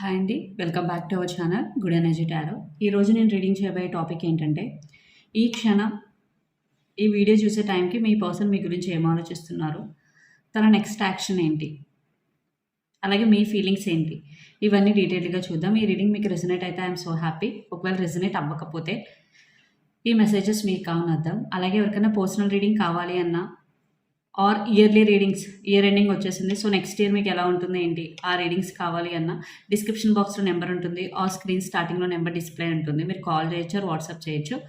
Hi అండి welcome back to our channel good energy tarot. ఈరోజు నేను రీడింగ్ చేయబోయే టాపిక్ ఏంటంటే ఈ క్షణం ఈ వీడియో చూసే టైంకి మీ పర్సన్ మీ గురించి ఏం ఆలోచిస్తున్నారు? తన నెక్స్ట్ యాక్షన్ ఏంటి? అలాగే మీ ఫీలింగ్స్ ఏంటి? ఇవన్నీ డీటెయిల్గా చూద్దాం. ఈ రీడింగ్ మీకు రెజనేట్ అయితే ఐఎమ్ సో హ్యాపీ. ఒకవేళ రెజనేట్ అవ్వకపోతే ఈ మెసేజెస్ మీకు కావనద్దాం అలాగే ఎవరికైనా పర్సనల్ రీడింగ్ కావాలి అన్నా or yearly readings year ending వచ్చేసింది. సో నెక్స్ట్ ఇయర్ మీకు ఎలా ఉంటుంది ఏంటి? ఆ రీడింగ్స్ కావాలి అన్న డిస్క్రిప్షన్ బాక్స్లో నెంబర్ ఉంటుంది. ఆ స్క్రీన్ స్టార్టింగ్లో నెంబర్ డిస్ప్లే ఉంటుంది. మీరు కాల్ చేయొచ్చు వాట్సాప్ చేయొచ్చు.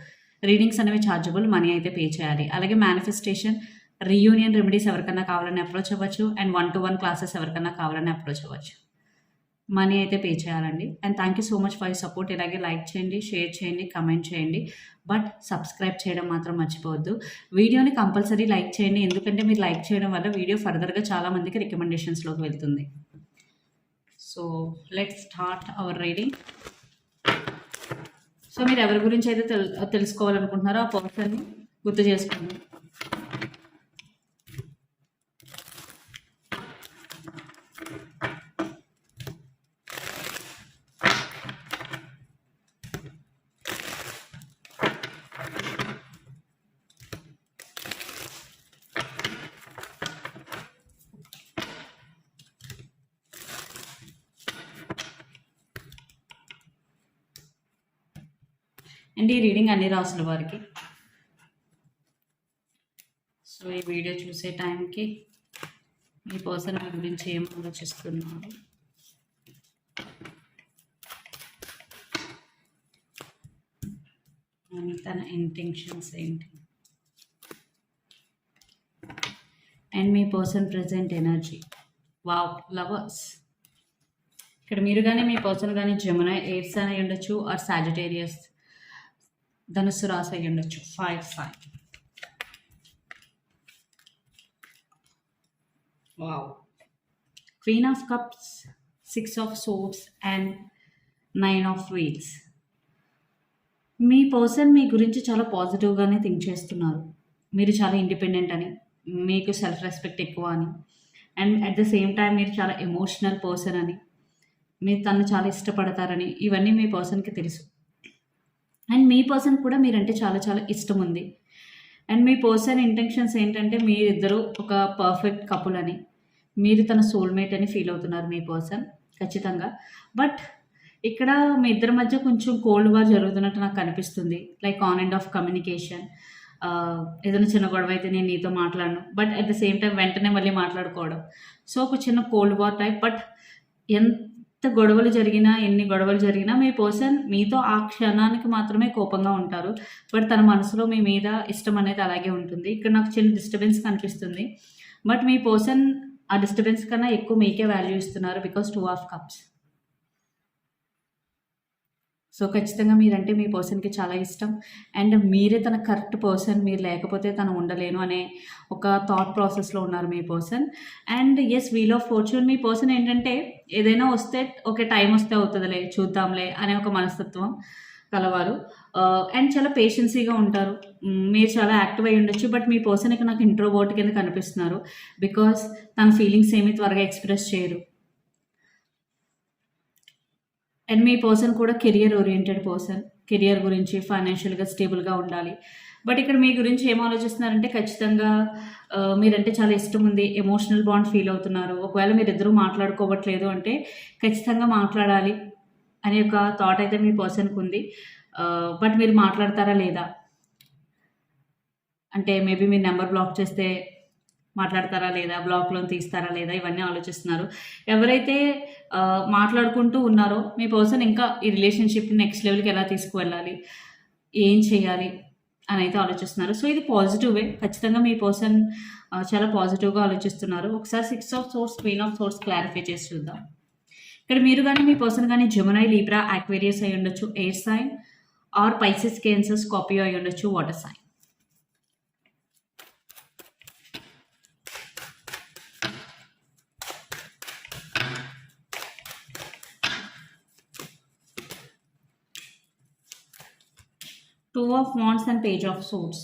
రీడింగ్స్ అనేవి ఛార్జబుల్ మనీ అయితే పే చేయాలి. అలాగే మేనిఫెస్టేషన్ రీయూనియన్ రెమెడీస్ ఎవరికైనా కావాలని అప్రోచ్ అవ్వచ్చు. And one to one classes ఎవరికైనా కావాలని అప్రోచ్ అవ్వచ్చు. మనీ అయితే పే చేయాలండి. And thank you so much for you support. ఇలాగే లైక్ చేయండి షేర్ చేయండి కమెంట్ చేయండి. బట్ సబ్స్క్రైబ్ చేయడం మాత్రం మర్చిపోవద్దు. వీడియోని కంపల్సరీ లైక్ చేయండి. ఎందుకంటే మీరు లైక్ చేయడం వల్ల వీడియో ఫర్దర్గా చాలామందికి రికమెండేషన్స్లోకి వెళ్తుంది. So let start our reading. So మీరు ఎవరి గురించి అయితే తెల్ తెలుసుకోవాలనుకుంటున్నారో ఆ పర్సన్ని గుర్తు చేసుకోండి. అండ్ ఈ రీడింగ్ అన్ని రాసుల వారికి. సో ఈ వీడియో చూసే టైంకి మీ పర్సన్ మీ గురించి ఏం ఆలోచిస్తున్నారు? తన ఇంటెన్షన్స్ ఏంటి? And me person present energy wow lovers ఇక్కడ మీరు కానీ మీ పర్సన్ కానీ జమున ఎయిర్స్ అని ఉండొచ్చు ఆర్ సాజిటేరియస్ ధనుస్సు రాసి అయి ఉండొచ్చు. Five five wow queen of cups six of swords and nine of wheels me person మీ గురించి చాలా పాజిటివ్గానే థింక్ చేస్తున్నారు. మీరు చాలా ఇండిపెండెంట్ అని మీకు సెల్ఫ్ రెస్పెక్ట్ ఎక్కువ అని and at the same time మీరు చాలా ఎమోషనల్ పర్సన్ అని మీరు తను చాలా ఇష్టపడతారని ఇవన్నీ మీ పర్సన్కి తెలుసు. అండ్ మీ పర్సన్ కూడా మీరంటే చాలా చాలా ఇష్టం ఉంది అండ్ మీ పర్సన్ ఇంటెన్షన్స్ ఏంటంటే మీరిద్దరూ ఒక పర్ఫెక్ట్ కపుల్ అని మీరు తన సోల్మేట్ అని ఫీల్ అవుతున్నారు మీ పర్సన్ ఖచ్చితంగా. బట్ ఇక్కడ మీ ఇద్దరి మధ్య కొంచెం కోల్డ్ వార్ జరుగుతున్నట్టు నాకు అనిపిస్తుంది. Like on and off communication ఏదైనా చిన్న గొడవ అయితే నేను నీతో మాట్లాడను. But at the same time వెంటనే మళ్ళీ మాట్లాడుకోవడం. సో ఒక చిన్న కోల్డ్ వార్ టైప్ బట్ ఎంత గొడవలు జరిగినా ఎన్ని గొడవలు జరిగినా మీ పర్సన్ మీతో ఆ క్షణానికి మాత్రమే కోపంగా ఉంటారు. బట్ తన మనసులో మీ మీద ఇష్టం అనేది అలాగే ఉంటుంది. ఇక్కడ నాకు చిన్న డిస్టర్బెన్స్ కనిపిస్తుంది. బట్ మీ పర్సన్ ఆ డిస్టర్బెన్స్ కన్నా ఎక్కువ మీకే వాల్యూ ఇస్తున్నారు because two of cups. So ఖచ్చితంగా మీరంటే మీ పర్సన్కి చాలా ఇష్టం. అండ్ మీరే తన కరెక్ట్ పర్సన్ మీరు లేకపోతే తను ఉండలేను అనే ఒక థాట్ ప్రాసెస్లో ఉన్నారు మీ person. And as wheel of fortune me person ఏంటంటే ఏదైనా వస్తే ఓకే టైం వస్తే అవుతుందిలే చూద్దాంలే అనే ఒక మనస్తత్వం కలవారు. అండ్ చాలా పేషెన్సీగా ఉంటారు. మీరు చాలా యాక్టివ్ అయి ఉండొచ్చు బట్ మీ పర్సన్ ఇక నాకు ఇంట్రోబోట్ కింద కనిపిస్తున్నారు. బికాస్ తన ఫీలింగ్స్ ఏమీ త్వరగా ఎక్స్ప్రెస్ చేయరు. అండ్ మీ పర్సన్ కూడా కెరియర్ ఓరియంటెడ్ పర్సన్ కెరియర్ గురించి ఫైనాన్షియల్గా స్టేబుల్గా ఉండాలి. బట్ ఇక్కడ మీ గురించి ఏం ఆలోచిస్తున్నారంటే ఖచ్చితంగా మీరంటే చాలా ఇష్టం ఉంది ఎమోషనల్ బాండ్ ఫీల్ అవుతున్నారు. ఒకవేళ మీరు ఇద్దరు మాట్లాడుకోవట్లేదు అంటే ఖచ్చితంగా మాట్లాడాలి అనే ఒక థాట్ అయితే మీ పర్సన్కి ఉంది. బట్ మీరు మాట్లాడతారా లేదా? అంటే మేబీ మీరు నెంబర్ బ్లాక్ చేస్తే మాట్లాడతారా లేదా? బ్లాక్లో తీస్తారా లేదా? ఇవన్నీ ఆలోచిస్తున్నారు. ఎవరైతే మాట్లాడుకుంటూ ఉన్నారో మీ పర్సన్ ఇంకా ఈ రిలేషన్షిప్ నెక్స్ట్ లెవెల్కి ఎలా తీసుకువెళ్ళాలి? ఏం చేయాలి? అని అయితే ఆలోచిస్తున్నారు. సో ఇది పాజిటివే ఖచ్చితంగా మీ పర్సన్ చాలా పాజిటివ్గా ఆలోచిస్తున్నారు. ఒకసారి six of swords queen of swords clarify చేసి చూద్దాం. ఇక్కడ మీరు కానీ మీ పర్సన్ కానీ జమునై లీబ్రా యాక్వేరియస్ అయి ఉండొచ్చు. Air sign or Pisces Cancer Scorpio అయి ఉండొచ్చు. Water sign two of wands and page of swords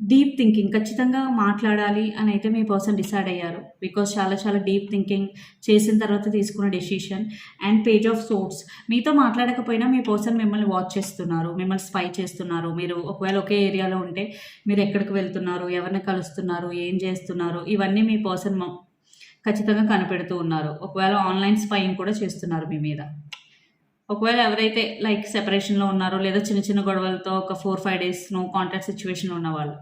deep thinking ఖచ్చితంగా మాట్లాడాలి అని అయితే మీ పర్సన్ డిసైడ్ అయ్యారు. బికాస్ చాలా చాలా డీప్ థింకింగ్ చేసిన తర్వాత తీసుకున్న decision. And page of swords మీతో మాట్లాడకపోయినా మీ పర్సన్ మిమ్మల్ని వాచ్ చేస్తున్నారు మిమ్మల్ని స్పై చేస్తున్నారు. మీరు ఒకవేళ ఒకే ఏరియాలో ఉంటే మీరు ఎక్కడికి వెళ్తున్నారు ఎవరిని కలుస్తున్నారు ఏం చేస్తున్నారు ఇవన్నీ మీ పర్సన్ ఖచ్చితంగా కనిపెడుతూ ఉన్నారు. ఒకవేళ ఆన్లైన్ స్పైయింగ్ కూడా చేస్తున్నారు మీ మీద. ఒకవేళ ఎవరైతే లైక్ సెపరేషన్లో ఉన్నారో లేదా చిన్న చిన్న గొడవలతో ఒక four five days no contact సిచ్యువేషన్లో ఉన్నవాళ్ళు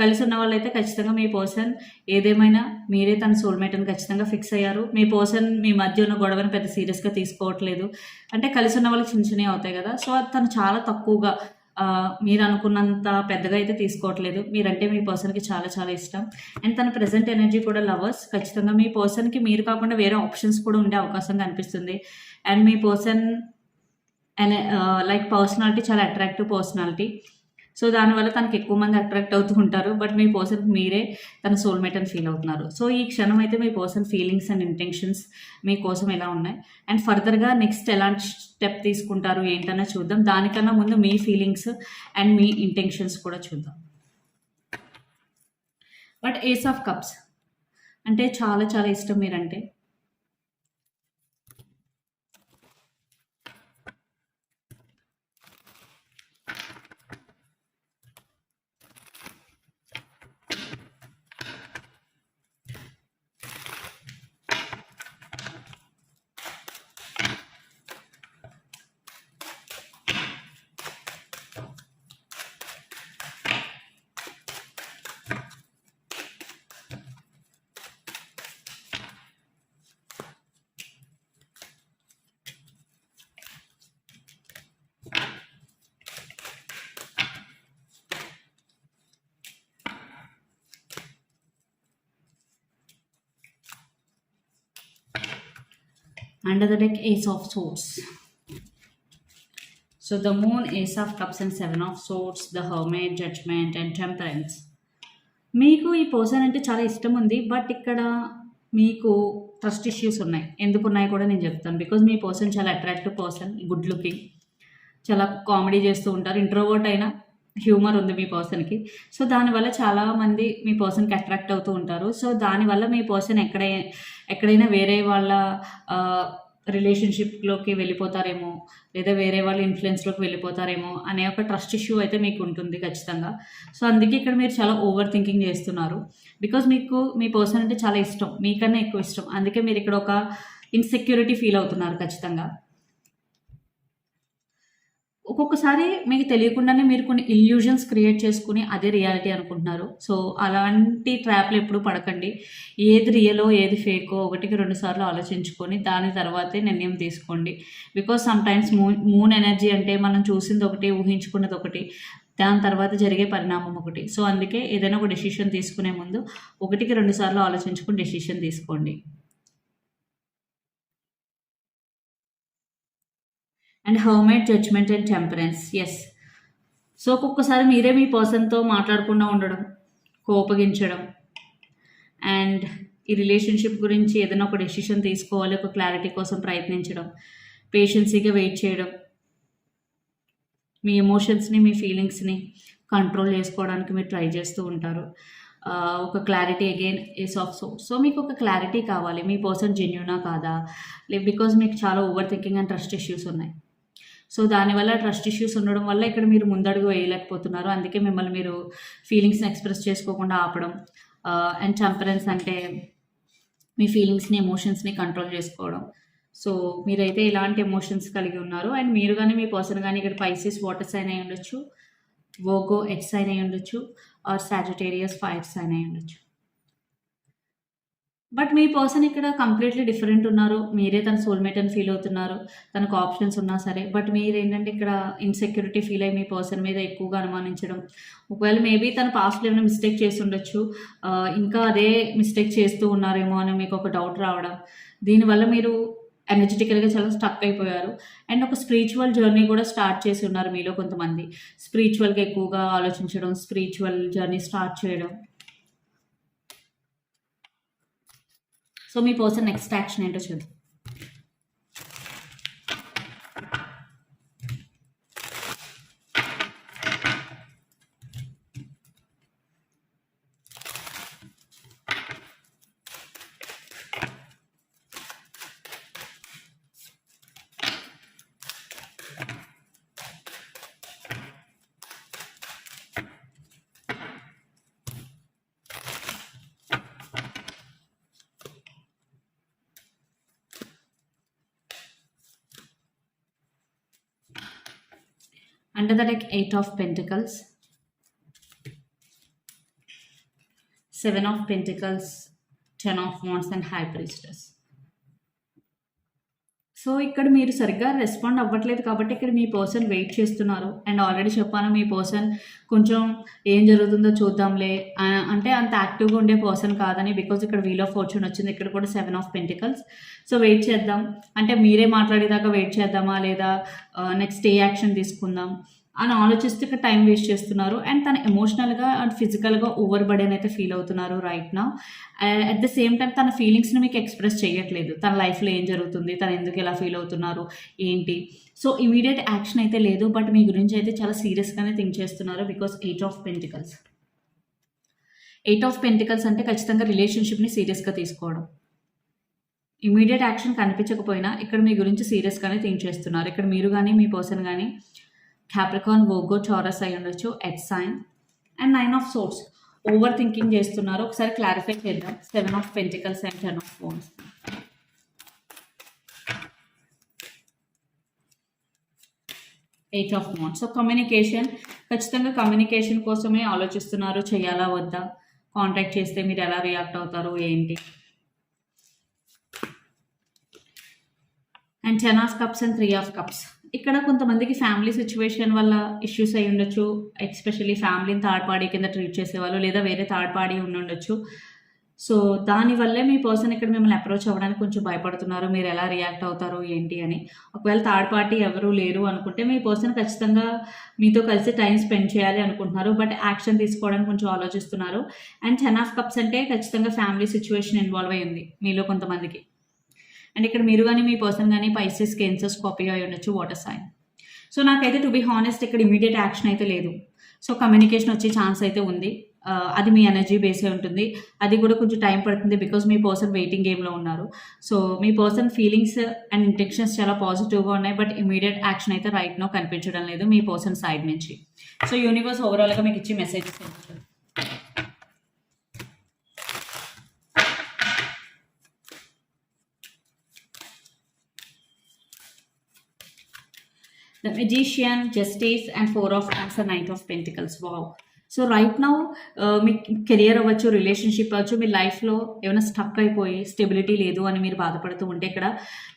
కలిసి ఉన్న వాళ్ళు అయితే ఖచ్చితంగా మీ పర్సన్ ఏదేమైనా మీరే తన సోల్మేట్ అని ఖచ్చితంగా ఫిక్స్ అయ్యారు. మీ పర్సన్ మీ మధ్య ఉన్న గొడవని పెద్ద సీరియస్గా తీసుకోవట్లేదు. అంటే కలిసి ఉన్న వాళ్ళకి చిన్న చిన్నవి అవుతాయి కదా. సో అది తను చాలా తక్కువగా మీరు అనుకున్నంత పెద్దగా అయితే తీసుకోవట్లేదు. మీరంటే మీ పర్సన్కి చాలా చాలా ఇష్టం. అండ్ తన ప్రజెంట్ ఎనర్జీ కూడా లవర్స్ ఖచ్చితంగా మీ పర్సన్కి మీరు కాకుండా వేరే ఆప్షన్స్ కూడా ఉండే అవకాశం కనిపిస్తుంది. అండ్ మీ పర్సన్ అండ్ లైక్ పర్సనాలిటీ చాలా అట్రాక్టివ్ పర్సనాలిటీ సో దానివల్ల తనకి ఎక్కువ మంది అట్రాక్ట్ అవుతూ ఉంటారు. బట్ మీ పర్సన్ మీరే తన సోల్మేట్ అని ఫీల్ అవుతున్నారు. సో ఈ క్షణం అయితే మీ పర్సన్ ఫీలింగ్స్ అండ్ ఇంటెన్షన్స్ మీకోసం ఎలా ఉన్నాయి? అండ్ ఫర్దర్గా నెక్స్ట్ ఎలాంటి స్టెప్ తీసుకుంటారు? ఏంటన్నా చూద్దాం. దానికన్నా ముందు మీ ఫీలింగ్స్ అండ్ మీ ఇంటెన్షన్స్ కూడా చూద్దాం. బట్ ఏస్ ఆఫ్ కప్స్ అంటే చాలా చాలా ఇష్టం మీరంటే. Under the deck ace of swords. So the moon ace of cups and seven of swords the hermit judgment and temperance. మీకు ఈ పర్సన్ అంటే చాలా ఇష్టం ఉంది బట్ ఇక్కడ మీకు ట్రస్ట్ ఇష్యూస్ ఉన్నాయి. ఎందుకు ఉన్నాయి కూడా నేను చెప్తాను. బికాజ్ మీ పర్సన్ చాలా అట్రాక్టివ్ పర్సన్ గుడ్ లుకింగ్ చాలా కామెడీ చేస్తూ ఉంటారు. ఇంట్రోవర్ట్ అయినా హ్యూమర్ ఉంది మీ పర్సన్కి. సో దానివల్ల చాలామంది మీ పర్సన్కి అట్రాక్ట్ అవుతూ ఉంటారు. సో దానివల్ల మీ పర్సన్ ఎక్కడ ఎక్కడైనా వేరే వాళ్ళ రిలేషన్షిప్లోకి వెళ్ళిపోతారేమో లేదా వేరే వాళ్ళ ఇన్ఫ్లుయెన్స్లోకి వెళ్ళిపోతారేమో అనే ఒక ట్రస్ట్ ఇష్యూ అయితే మీకు ఉంటుంది ఖచ్చితంగా. సో అందుకే ఇక్కడ మీరు చాలా ఓవర్ థింకింగ్ చేస్తున్నారు. బికాజ్ మీకు మీ పర్సన్ అంటే చాలా ఇష్టం. మీకన్నా ఎక్కువ ఇష్టం. అందుకే మీరు ఇక్కడ ఒక ఇన్సెక్యూరిటీ ఫీల్ అవుతున్నారు ఖచ్చితంగా. ఒక్కొక్కసారి మీకు తెలియకుండానే మీరు కొన్ని ఇల్యూజన్స్ క్రియేట్ చేసుకుని అదే రియాలిటీ అనుకుంటున్నారు. సో అలాంటి ట్రాప్లు ఎప్పుడు పడకండి. ఏది రియలో ఏది ఫేకో ఒకటికి రెండు సార్లు ఆలోచించుకొని దాని తర్వాతే నిర్ణయం తీసుకోండి. Because some times moon moon energy అంటే మనం చూసింది ఒకటి ఊహించుకున్నది ఒకటి దాని తర్వాత జరిగే పరిణామం ఒకటి. సో అందుకే ఏదైనా ఒక డెసిషన్ తీసుకునే ముందు ఒకటికి రెండు సార్లు ఆలోచించుకుని డెసిషన్ తీసుకోండి. And hermit judgement and temperance. Yes so ఒక్కొక్కసారి మీరే మీ పర్సన్తో మాట్లాడకుండా ఉండడం కోపగించడం అండ్ ఈ రిలేషన్షిప్ గురించి ఏదైనా ఒక డెసిషన్ తీసుకోవాలి ఒక క్లారిటీ కోసం ప్రయత్నించడం పేషెన్సీగా వెయిట్ చేయడం మీ ఎమోషన్స్ని మీ ఫీలింగ్స్ని కంట్రోల్ చేసుకోవడానికి మీరు ట్రై చేస్తూ ఉంటారు. ఒక clarity again is of so so మీకు ఒక క్లారిటీ కావాలి. మీ పర్సన్ జెన్యునా కాదా? లే బికాజ్ మీకు చాలా over thinking and trust issues ఉన్నాయి. సో దానివల్ల ట్రస్ట్ ఇష్యూస్ ఉండడం వల్ల ఇక్కడ మీరు ముందడుగు వేయలేకపోతున్నారు. అందుకే మిమ్మల్ని మీరు ఫీలింగ్స్ని ఎక్స్ప్రెస్ చేసుకోకుండా ఆపడం అండ్ టెంపరెన్స్ అంటే మీ ఫీలింగ్స్ని ఎమోషన్స్ని కంట్రోల్ చేసుకోవడం. సో మీరైతే ఇలాంటి ఎమోషన్స్ కలిగి ఉన్నారు. అండ్ మీరు కానీ మీ పర్సన్ కానీ ఇక్కడ పైసెస్ వాటర్ సైన్ అయి ఉండొచ్చు వోగో ఎక్స్ సైన్ అయి ఉండొచ్చు ఆర్ సాజిటేరియస్ ఫైర్ సైన్ అయి ఉండొచ్చు. బట్ మీ పర్సన్ ఇక్కడ కంప్లీట్లీ డిఫరెంట్ ఉన్నారు. మీరే తన సోల్మేట్ అని ఫీల్ అవుతున్నారు. తనకు ఆప్షన్స్ ఉన్నా సరే. బట్ మీరు ఏంటంటే ఇక్కడ ఇన్సెక్యూరిటీ ఫీల్ అయ్యి మీ పర్సన్ మీద ఎక్కువగా అనుమానించడం. ఒకవేళ మేబీ తన పాస్ట్లో ఏమైనా మిస్టేక్ చేసి ఉండొచ్చు. ఇంకా అదే మిస్టేక్ చేస్తూ ఉన్నారేమో అని మీకు ఒక డౌట్ రావడం. దీనివల్ల మీరు ఎనర్జెటికల్గా చాలా స్టక్ అయిపోయారు. అండ్ ఒక స్పిరిచువల్ జర్నీ కూడా స్టార్ట్ చేసి ఉన్నారు మీలో కొంతమంది. స్పిరిచువల్గా ఎక్కువగా ఆలోచించడం స్పిరిచువల్ జర్నీ స్టార్ట్ చేయడం. సో మీ పర్సన్ నెక్స్ట్ యాక్షన్ ఏంటో చూద్దాం. Under the deck eight of pentacles. Seven of pentacles ten of wands and high priestess so ఇక్కడ మీరు సరిగ్గా రెస్పాండ్ అవ్వట్లేదు కాబట్టి ఇక్కడ మీ పర్సన్ వెయిట్ చేస్తున్నారు. అండ్ ఆల్రెడీ చెప్పాను మీ పర్సన్ కొంచెం ఏం జరుగుతుందో చూద్దాంలే. అంటే అంత యాక్టివ్గా ఉండే పర్సన్ కాదని బికాజ్ ఇక్కడ వీల్ ఆఫ్ ఫార్చ్యూన్ వచ్చింది. ఇక్కడ కూడా seven of pentacles so wait చేద్దాం. అంటే మీరే మాట్లాడేదాకా వెయిట్ చేద్దామా లేదా నెక్స్ట్ ఏ యాక్షన్ తీసుకుందాం? అని ఆలోచిస్తే ఇక్కడ టైం వేస్ట్ చేస్తున్నారు. అండ్ తను ఎమోషనల్గా అండ్ ఫిజికల్గా ఓవర్ బర్డెన్ అయితే ఫీల్ అవుతున్నారు రైట్ నా అట్ ద సేమ్ టైం తన ఫీలింగ్స్ని మీకు ఎక్స్ప్రెస్ చేయట్లేదు. తన లైఫ్లో ఏం జరుగుతుంది? తను ఎందుకు ఎలా ఫీల్ అవుతున్నారు? ఏంటి? సో ఇమీడియట్ యాక్షన్ అయితే లేదు. బట్ మీ గురించి అయితే చాలా సీరియస్గానే థింక్ చేస్తున్నారు because eight of pentacles eight of pentacles అంటే ఖచ్చితంగా రిలేషన్షిప్ని సీరియస్గా తీసుకోవడం. ఇమీడియట్ యాక్షన్ కనిపించకపోయినా ఇక్కడ మీ గురించి సీరియస్గానే థింక్ చేస్తున్నారు. ఇక్కడ మీరు కానీ మీ పర్సన్ కానీ క్యాప్రికాన్ వోగో చారస్ అయి ఉండొచ్చు eight sign and nine of swords over thinking చేస్తున్నారు. ఒకసారి క్లారిఫై చేద్దాం. Seven of pentacles and ten of phones eight of moon so communication ఖచ్చితంగా కమ్యూనికేషన్ కోసమే ఆలోచిస్తున్నారు. చేయాలా వద్దా? కాంటాక్ట్ చేస్తే మీరు ఎలా రియాక్ట్ అవుతారు ఏంటి? And ten of cups and three of cups ఇక్కడ కొంతమందికి ఫ్యామిలీ సిచ్యువేషన్ వల్ల ఇష్యూస్ అయి ఉండొచ్చు. ఎస్పెషల్లీ ఫ్యామిలీని థర్డ్ పార్టీ కింద ట్రీట్ చేసేవాళ్ళు లేదా వేరే థర్డ్ పార్టీ ఉండి ఉండొచ్చు. సో దానివల్లే మీ పర్సన్ ఇక్కడ మిమ్మల్ని అప్రోచ్ అవ్వడానికి కొంచెం భయపడుతున్నారు. మీరు ఎలా రియాక్ట్ అవుతారు? ఏంటి అని. ఒకవేళ థర్డ్ పార్టీ ఎవరు లేరు అనుకుంటే మీ పర్సన్ ఖచ్చితంగా మీతో కలిసి టైం స్పెండ్ చేయాలి అనుకుంటున్నారు. బట్ యాక్షన్ తీసుకోవడానికి కొంచెం ఆలోచిస్తున్నారు. అండ్ టెన్ ఆఫ్ కప్స్ అంటే ఖచ్చితంగా ఫ్యామిలీ సిచ్యువేషన్ ఇన్వాల్వ్ అయ్యింది మీలో కొంతమందికి. అండ్ ఇక్కడ మీరు కానీ మీ పర్సన్ కానీ పైసెస్ కేన్సర్స్ కాపీ అయి ఉండొచ్చు వాటర్ సైన్ సో నాకైతే టు బి హానెస్ట్ ఇక్కడ ఇమీడియట్ యాక్షన్ అయితే లేదు. సో కమ్యూనికేషన్ వచ్చే ఛాన్స్ అయితే ఉంది. అది మీ ఎనర్జీ బేసే ఉంటుంది. అది కూడా కొంచెం టైం పడుతుంది బికాజ్ మీ పర్సన్ వెయిటింగ్ గేమ్లో ఉన్నారు. సో మీ పర్సన్ ఫీలింగ్స్ అండ్ ఇంటెన్షన్స్ చాలా పాజిటివ్గా ఉన్నాయి బట్ ఇమీడియట్ యాక్షన్ అయితే రైట్ నో కనిపించడం లేదు మీ పర్సన్ సైడ్ నుంచి. సో యూనివర్స్ ఓవరాల్గా మీకు ఇచ్చి మెసేజెస్ ఏంటంటే the magician justice and four of wands and knight of pentacles. Wow. So right now me career అవ్వచ్చు రిలేషన్షిప్ అవ్వచ్చు మీ లైఫ్లో ఏమైనా స్టక్ అయిపోయి స్టెబిలిటీ లేదు అని మీరు బాధపడుతూ ఉంటే ఇక్కడ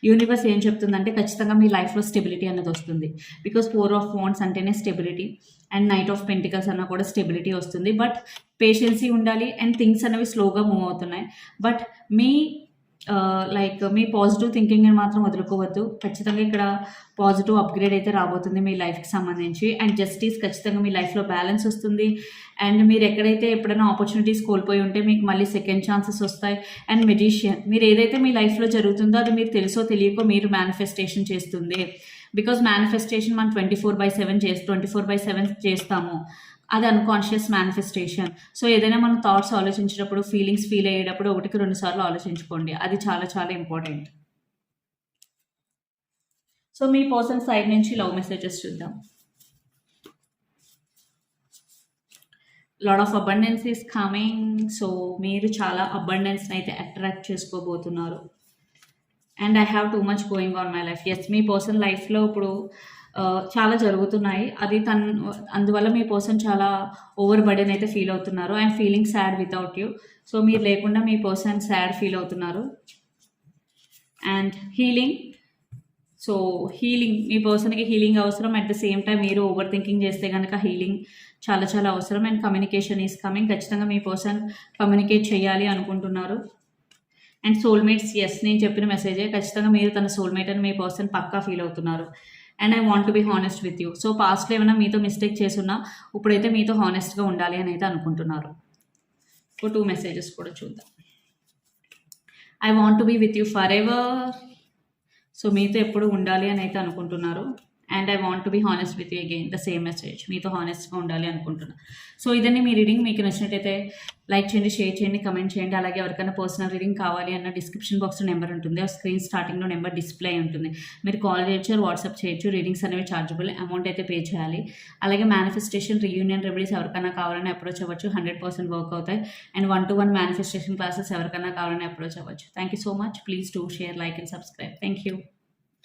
యూనివర్స్ ఏం చెప్తుందంటే ఖచ్చితంగా మీ లైఫ్లో స్టెబిలిటీ అన్నది వస్తుంది. బికాస్ ఫోర్ ఆఫ్ వాండ్స్ అంటేనే stability and knight of pentacles అన్న కూడా స్టెబిలిటీ వస్తుంది. బట్ పేషెన్సీ ఉండాలి అండ్ థింగ్స్ అనేవి స్లోగా మూవ్ అవుతున్నాయి. బట్ మీ లైక్ మీ పాజిటివ్ థింకింగ్ని మాత్రం వదులుకోవద్దు. ఖచ్చితంగా ఇక్కడ పాజిటివ్ అప్గ్రేడ్ అయితే రాబోతుంది మీ లైఫ్కి సంబంధించి. అండ్ జస్టిస్ ఖచ్చితంగా మీ లైఫ్లో బ్యాలెన్స్ వస్తుంది. అండ్ మీరు ఎక్కడైతే ఎప్పుడైనా ఆపర్చునిటీస్ కోల్పోయి ఉంటే మీకు మళ్ళీ సెకండ్ ఛాన్సెస్ వస్తాయి. అండ్ మెడిషియన్ మీరు ఏదైతే మీ లైఫ్లో జరుగుతుందో అది మీరు తెలుసో తెలియకో మీరు మేనిఫెస్టేషన్ చేస్తుంది. బికాజ్ మేనిఫెస్టేషన్ మనం ట్వంటీ ఫోర్ బై సెవెన్ చేసి ట్వంటీ ఫోర్ బై సెవెన్ చేస్తాము. అది అన్కాన్షియస్ మేనిఫెస్టేషన్ సో ఏదైనా మనం థాట్స్ ఆలోచించేటప్పుడు ఫీలింగ్స్ ఫీల్ అయ్యేటప్పుడు ఒకటికి రెండు సార్లు ఆలోచించుకోండి. అది చాలా చాలా ఇంపార్టెంట్ సో మీ పర్సన్ సైడ్ నుంచి లవ్ మెసేజెస్ చూద్దాం. Load of abundance is coming so మీరు చాలా అబండెన్స్ని అయితే attract చేసుకోబోతున్నారు. And I have too much going on my life yes me person లైఫ్లో ఇప్పుడు చాలా జరుగుతున్నాయి. అది తన్ అందువల్ల మీ పర్సన్ చాలా ఓవర్ బర్డెన్ అయితే ఫీల్ అవుతున్నారు. I'm feeling sad without you. So మీరు లేకుండా మీ పర్సన్ సాడ్ ఫీల్ అవుతున్నారు. And healing. సో హీలింగ్ మీ పర్సన్కి హీలింగ్ అవసరం. అట్ ద సేమ్ టైం మీరు ఓవర్ థింకింగ్ చేస్తే కనుక హీలింగ్ చాలా చాలా అవసరం. And communication is coming. ఖచ్చితంగా మీ పర్సన్ కమ్యూనికేట్ చేయాలి అనుకుంటున్నారు. అండ్ సోల్మేట్స్ ఎస్ నేను చెప్పిన మెసేజే. ఖచ్చితంగా మీరు తన సోల్మేట్ అని మీ పర్సన్ పక్కా ఫీల్ అవుతున్నారు. And I want to be honest with you so పాస్ట్లో ఏమైనా మీతో మిస్టేక్ చేసున్నా ఇప్పుడైతే మీతో హానెస్ట్గా ఉండాలి అని అయితే అనుకుంటున్నారు. ఒక టూ మెసేజెస్ కూడా చూద్దాం. I want to be with you forever so మీతో ఎప్పుడు ఉండాలి అని అయితే అనుకుంటున్నారు. And I want to be honest with you again the same message మీతో హానెస్ట్గా ఉండాలి అనుకుంటున్నాను సో ఇదన్నీ మీ రీడింగ్ మీకు నచ్చినట్టయితే లైక్ చేయండి షేర్ చేయండి కమెంట్ చేయండి. అలాగే ఎవరికైనా పర్సనల్ రీడింగ్ కావాలి అన్న డిస్క్రిప్షన్ బాక్స్లో నెంబర్ ఉంటుంది. ఆ స్క్రీన్ స్టార్టింగ్లో నెంబర్ డిస్ప్లే ఉంటుంది. మీరు కాల్ చేయొచ్చు వాట్సాప్ చేయొచ్చు. రీడింగ్స్ అనేవి చార్జబుల్ అమౌంట్ అయితే పే చేయాలి. అలాగే మేనిఫెస్టేషన్ రీయూనియన్ రెమెడీస్ ఎవరికైనా కావాలని అప్రోచ్ అవ్వచ్చు. హండ్రెడ్ పర్సెంట్ వర్క్ అవుతాయి. And one to one manifestation classes ఎవరికైనా కావాలని అప్రోచ్ అవ్వచ్చు. Thank you so much please to share like and subscribe thank you